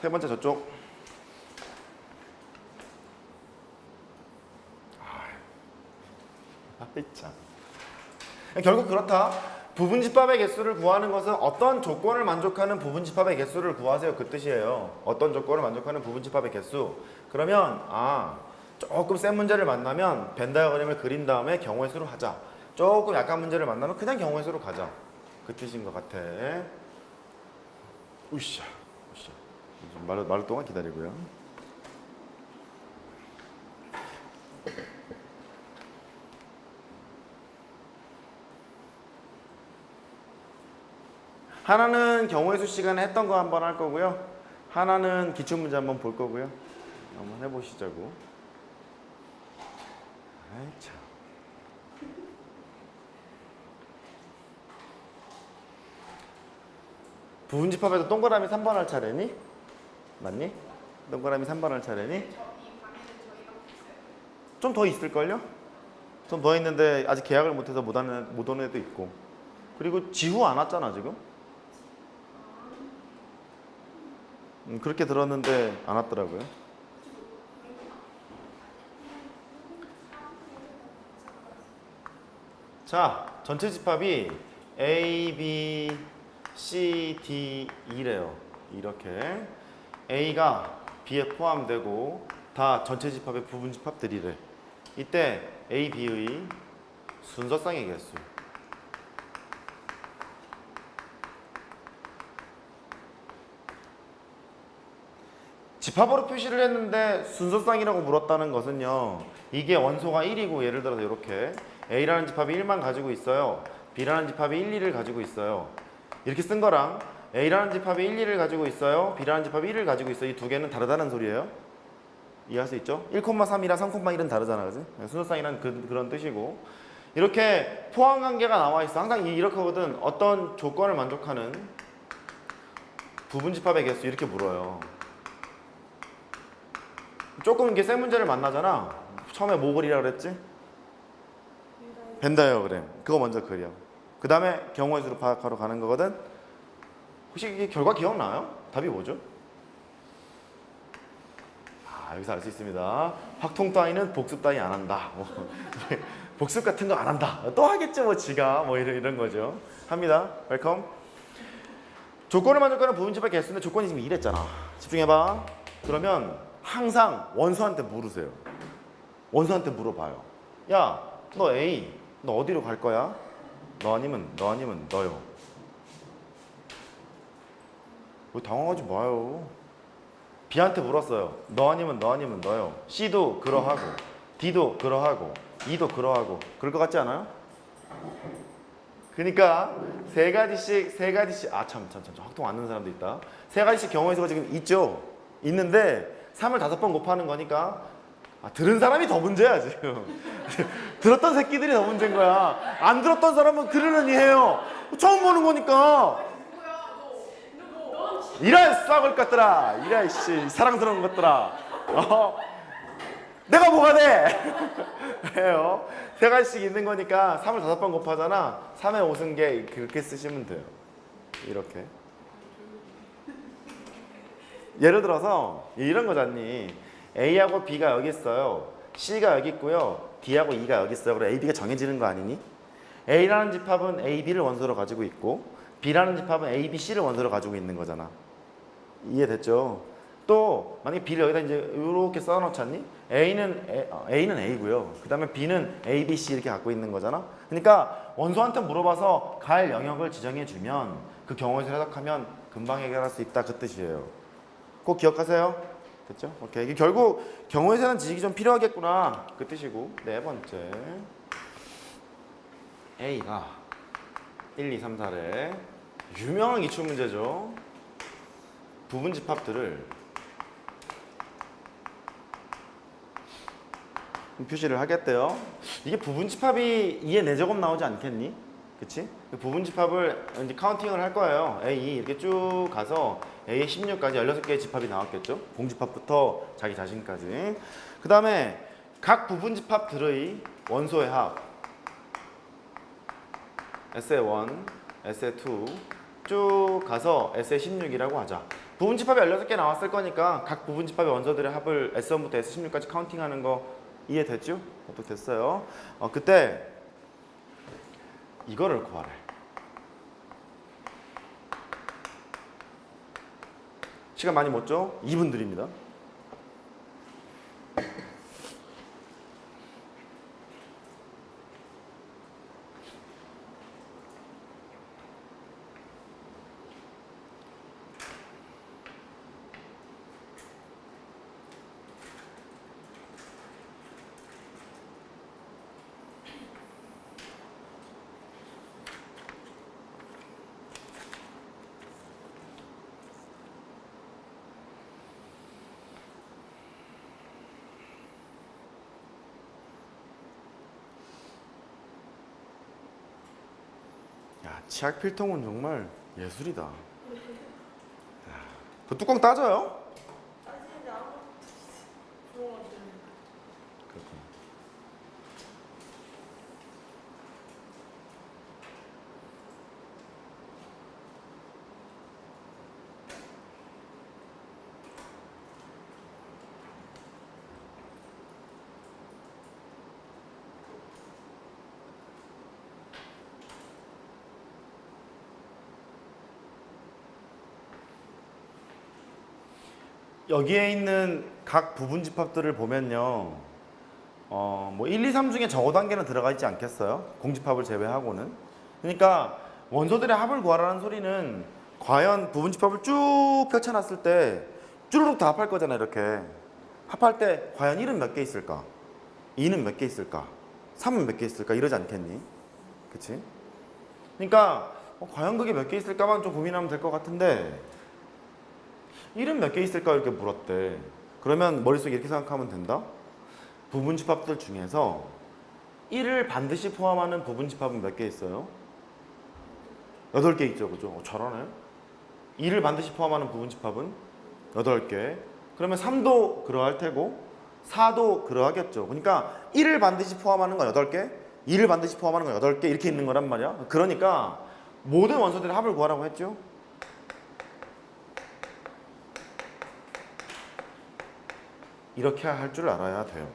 세 번째 저쪽. 아이 참. 결국 그렇다. 부분집합의 개수를 구하는 것은 어떤 조건을 만족하는 부분집합의 개수를 구하세요. 그 뜻이에요. 어떤 조건을 만족하는 부분집합의 개수. 그러면 아 조금 센 문제를 만나면 벤 다이어그램을 그린 다음에 경우의 수로 하자. 조금 약한 문제를 만나면 그냥 경우의 수로 가자. 그 뜻인 것 같아. 우샤. 좀 마를, 동안 기다리고요. 하나는 경우의 수 시간에 했던 거 한번 할 거고요. 하나는 기출 문제 한번 볼 거고요. 한번 해보시자고. 아이 참. 부분집합에서 동그라미 3번 할 차례니? 맞니? 동그라미 3번 할 차례니? 좀 더 있을걸요? 좀 더 있는데 아직 계약을 못해서 못 오는, 못 오는 애도 있고 그리고 지후 안 왔잖아 지금 음, 그렇게 들었는데 안 왔더라고요 자 전체 집합이 A, B, C, D, E래요 이렇게 A가 B에 포함되고 다 전체 집합의 부분 집합들이래 이때 A, B의 순서상의 개수 집합으로 표시를 했는데 순서상이라고 물었다는 것은요. 이게 원소가 1이고 예를 들어서 이렇게 A라는 집합이 1만 가지고 있어요. B라는 집합이 1, 2를 가지고 있어요. 이렇게 쓴 거랑 A라는 집합이 1, 2를 가지고 있어요. B라는 집합이 1을 가지고 있어요. 이 두 개는 다르다는 소리예요. 이해할 수 있죠? 1,3이랑 3,1은 다르잖아. 그지? 순서상이란 그, 그런 뜻이고 이렇게 포함 관계가 나와 있어. 항상 이- 이렇게 하거든. 어떤 조건을 만족하는 부분 집합의 개수 이렇게 물어요. 조금 이게 센 문제를 만나잖아. 처음에 뭐 그리라 그랬지? 벤 다이어그램. 그거 먼저 그려. 그 다음에 경우의 수로 파악하러 가는 거거든. 혹시 이게 결과 기억나요? 답이 뭐죠? 아, 여기서 알 수 있습니다. 확통 따위는 복습 따위 안 한다. 뭐, 복습 같은 거 안 한다. 또 하겠죠, 뭐 지가 뭐 이런 이런 거죠. 합니다. 웰컴. 조건을 만족하는 부분집합 개수인데 조건이 지금 이랬잖아. 집중해봐. 그러면 항상 원수한테 물으세요. 원수한테 물어봐요. 야, 너 A, 너 어디로 갈 거야? 너 아니면 너 아니면 너요. 왜 당황하지 마요. B한테 물었어요. 너 아니면 너 아니면 너요. C도 그러하고, D도 그러하고, E도 그러하고. 그럴 것 같지 않아요? 그러니까 세 가지씩 세 가지씩 아 참 참참 참, 참, 확통 안 넣는 사람도 있다. 세 가지씩 경우의 수가 지금 있죠. 있는데 3을 다섯 번 곱하는 거니까 아, 들은 사람이 더 문제야 지금. 들었던 새끼들이 더 문제인 거야. 안 들었던 사람은 그러려니 해요. 처음 보는 거니까. 이런 싹을 것들아. 이런 씨 사랑스러운 것들아. 어? 내가 뭐가 돼? 해요. 세 가지씩 있는 거니까 3을 다섯 번 곱하잖아. 3의 5승계 그렇게 쓰시면 돼요. 이렇게. 예를 들어서 이런 거잖니. A하고 B가 여기 있어요. C가 여기 있고요. D하고 E가 여기 있어요. 그럼 A, B가 정해지는 거 아니니? A라는 집합은 A, B를 원소로 가지고 있고 B라는 집합은 A, B, C를 원소로 가지고 있는 거잖아. 이해됐죠? 또 만약에 B를 여기다 이제 이렇게 써놓잖니? A는 A, 어, A는 A고요. 그 다음에 B는 A, B, C 이렇게 갖고 있는 거잖아. 그러니까 원소한테 물어봐서 갈 영역을 지정해 주면 그 경우에서 해석하면 금방 해결할 수 있다 그 뜻이에요. 꼭 기억하세요. 됐죠? 오케이. 결국 경우에서는 지식이 좀 필요하겠구나 그 뜻이고 네 번째 A가 1, 2, 3, 4래 유명한 기출 문제죠. 부분 집합들을 표시를 하겠대요. 이게 부분 집합이 2의 4제곱 나오지 않겠니? 그치? 그 부분 집합을 이제 카운팅을 할 거예요. A 이렇게 쭉 가서 A의 16까지 16개의 집합이 나왔겠죠? 공집합부터 자기 자신까지. 그 다음에 각 부분 집합들의 원소의 합. SA1, SA2 쭉 가서 SA16이라고 하자. 부분 집합이 16개 나왔을 거니까 각 부분 집합의 원소들의 합을 S1부터 S16까지 카운팅하는 거 이해됐죠? 어떻게 됐어요? 어, 그때 이거를 구하래. 시간 많이 못 줘? 2분 드립니다. 야, 치약 필통은 정말 예술이다. 야, 그 뚜껑 따져요? 따지는데 아무 좋은 것들 그렇군. 여기에 있는 각 부분 집합들을 보면요. 어, 뭐 1, 2, 3 중에 저 5단계는 들어가 있지 않겠어요? 공집합을 제외하고는. 그러니까 원소들의 합을 구하라는 소리는 과연 부분 집합을 쭉 펼쳐놨을 때 쭈루룩 다 합할 거잖아요, 이렇게. 합할 때 과연 1은 몇 개 있을까? 2는 몇 개 있을까? 3은 몇 개 있을까? 이러지 않겠니? 그치? 그러니까 어, 과연 그게 몇 개 있을까만 좀 고민하면 될 것 같은데 1은 몇개 있을까 이렇게 물었대. 그러면 머릿속에 이렇게 생각하면 된다. 부분 집합들 중에서 1을 반드시 포함하는 부분 집합은 몇 개 있어요? 8개 있죠. 그죠? 어, 잘하네. 2를 반드시 포함하는 부분 집합은 8개. 그러면 3도 그러할 테고 4도 그러하겠죠. 그러니까 1을 반드시 포함하는 건 8개, 2를 반드시 포함하는 건 8개 이렇게 있는 거란 말이야. 그러니까 모든 원소들의 합을 구하라고 했죠. 이렇게 할 줄 알아야 돼요.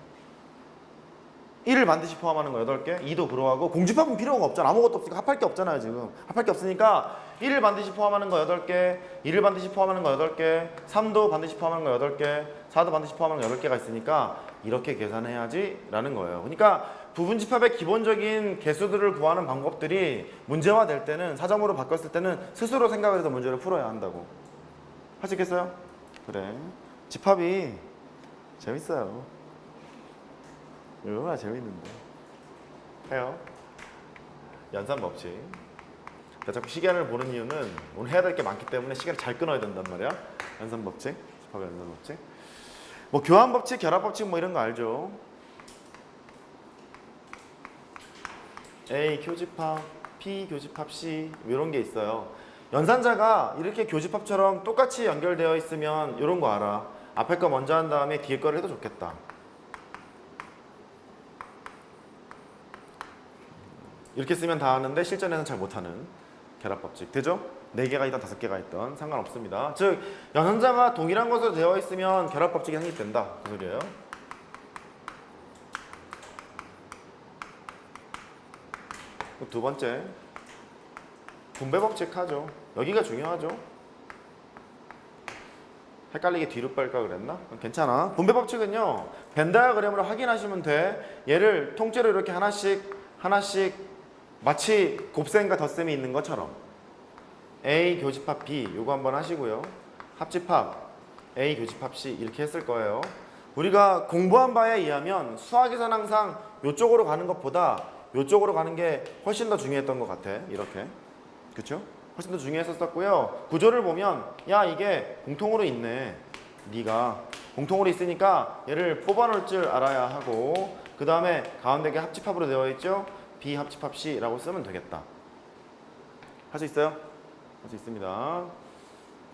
1을 반드시 포함하는 거 8개, 2도 그러하고 공집합은 필요가 없잖아. 아무것도 없으니까 합할 게 없잖아요, 지금. 합할 게 없으니까 1을 반드시 포함하는 거 8개, 2를 반드시 포함하는 거 8개, 3도 반드시 포함하는 거 8개, 4도 반드시 포함하는 거 8개가 있으니까 이렇게 계산해야지 라는 거예요. 그러니까 부분집합의 기본적인 개수들을 구하는 방법들이 문제화 될 때는 사점으로 바꿨을 때는 스스로 생각을 해서 문제를 풀어야 한다고. 있겠어요? 그래. 집합이 재밌어요. 얼마나 재밌는데. 해요. 연산 법칙. 나 자꾸 시간을 보는 이유는 오늘 해야 될 게 많기 때문에 시간을 잘 끊어야 된단 말이야. 연산 법칙. 집합의 연산 법칙. 뭐 교환 법칙, 결합 법칙 뭐 이런 거 알죠? A 교집합, P 교집합 C 뭐 이런 게 있어요. 연산자가 이렇게 교집합처럼 똑같이 연결되어 있으면 이런 거 알아. 앞에 거 먼저 한 다음에 뒤에 거를 해도 좋겠다. 이렇게 쓰면 다 하는데 실전에는 잘 못하는 결합 법칙 되죠? 네 개가 있던 다섯 개가 있던 상관없습니다. 즉 연산자가 동일한 것으로 되어 있으면 결합 법칙이 성립된다 그 소리예요. 두 번째 분배 법칙 하죠. 여기가 중요하죠. 헷갈리게 뒤로 뺄까 그랬나? 괜찮아. 분배 법칙은요. 벤 다이어그램으로 확인하시면 돼. 얘를 통째로 이렇게 하나씩 하나씩 마치 곱셈과 덧셈이 있는 것처럼 A 교집합 B 요거 한번 하시고요. 합집합 A 교집합 C 이렇게 했을 거예요. 우리가 공부한 바에 의하면 수학에서는 항상 요쪽으로 가는 것보다 요쪽으로 가는 게 훨씬 더 중요했던 것 같아. 이렇게. 그쵸? 훨씬 더 중요했었고요. 구조를 보면 야 이게 공통으로 있네. 네가 공통으로 있으니까 얘를 뽑아놓을 줄 알아야 하고 그 다음에 가운데 게 합집합으로 되어 있죠. B 합집합 C라고 쓰면 되겠다. 할 수 있어요? 할 수 있습니다.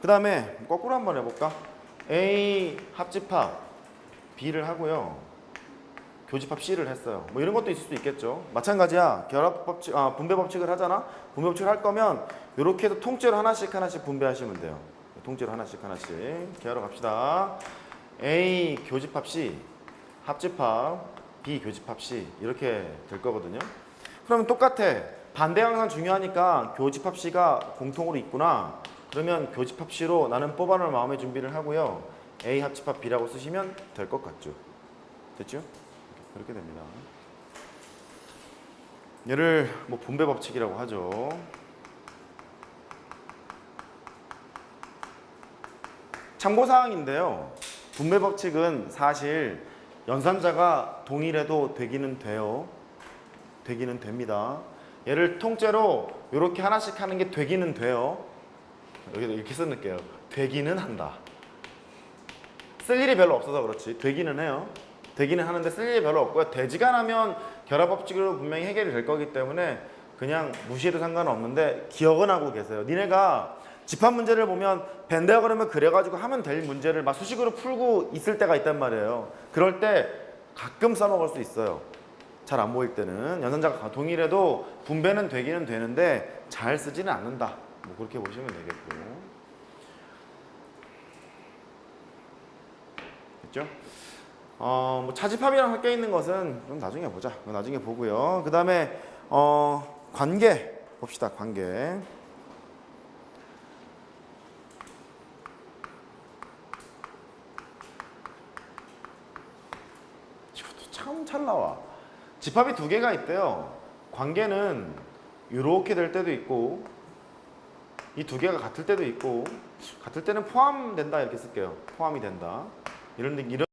그 다음에 거꾸로 한번 해볼까? A 합집합 B를 하고요. 교집합 C를 했어요. 뭐 이런 것도 있을 수 있겠죠. 마찬가지야. 결합 법칙, 아, 분배 법칙을 하잖아. 분배 법칙을 할 거면 이렇게 해서 통째로 하나씩 하나씩 분배하시면 돼요. 통째로 하나씩 하나씩 기하러 갑시다. A 교집합 C 합집합 B 교집합 C 이렇게 될 거거든요. 그러면 똑같아. 반대 항상 중요하니까 교집합 C가 공통으로 있구나. 그러면 교집합 C로 나는 뽑아놓을 마음의 준비를 하고요. A 합집합 B라고 쓰시면 될 것 같죠. 됐죠? 그렇게 됩니다. 얘를 뭐 분배 법칙이라고 하죠. 참고 사항인데요. 분배 법칙은 사실 연산자가 동일해도 되기는 돼요. 되기는 됩니다. 얘를 통째로 이렇게 하나씩 하는 게 되기는 돼요. 여기도 이렇게 써놓을게요. 되기는 한다. 쓸 일이 별로 없어서 그렇지. 되기는 해요. 되기는 하는데 쓸 일이 별로 없고요. 되지가 않으면 결합 법칙으로 분명히 해결이 될 거기 때문에 그냥 무시해도 상관없는데 기억은 하고 계세요. 니네가 집합 문제를 보면 그러면 그래가지고 하면 될 문제를 막 수식으로 풀고 있을 때가 있단 말이에요. 그럴 때 가끔 써먹을 수 있어요. 잘 안 보일 때는 연산자가 동일해도 분배는 되기는 되는데 잘 쓰지는 않는다. 뭐 그렇게 보시면 되겠고. 됐죠? 어, 뭐 차집합이랑 섞여 있는 것은 좀 나중에 보자. 나중에 보고요. 그 다음에 어, 관계 봅시다. 관계. 이것도 참 잘 나와. 집합이 두 개가 있대요. 관계는 이렇게 될 때도 있고 이 두 개가 같을 때도 있고 같을 때는 포함된다 이렇게 쓸게요. 포함이 된다. 이런 데- 이런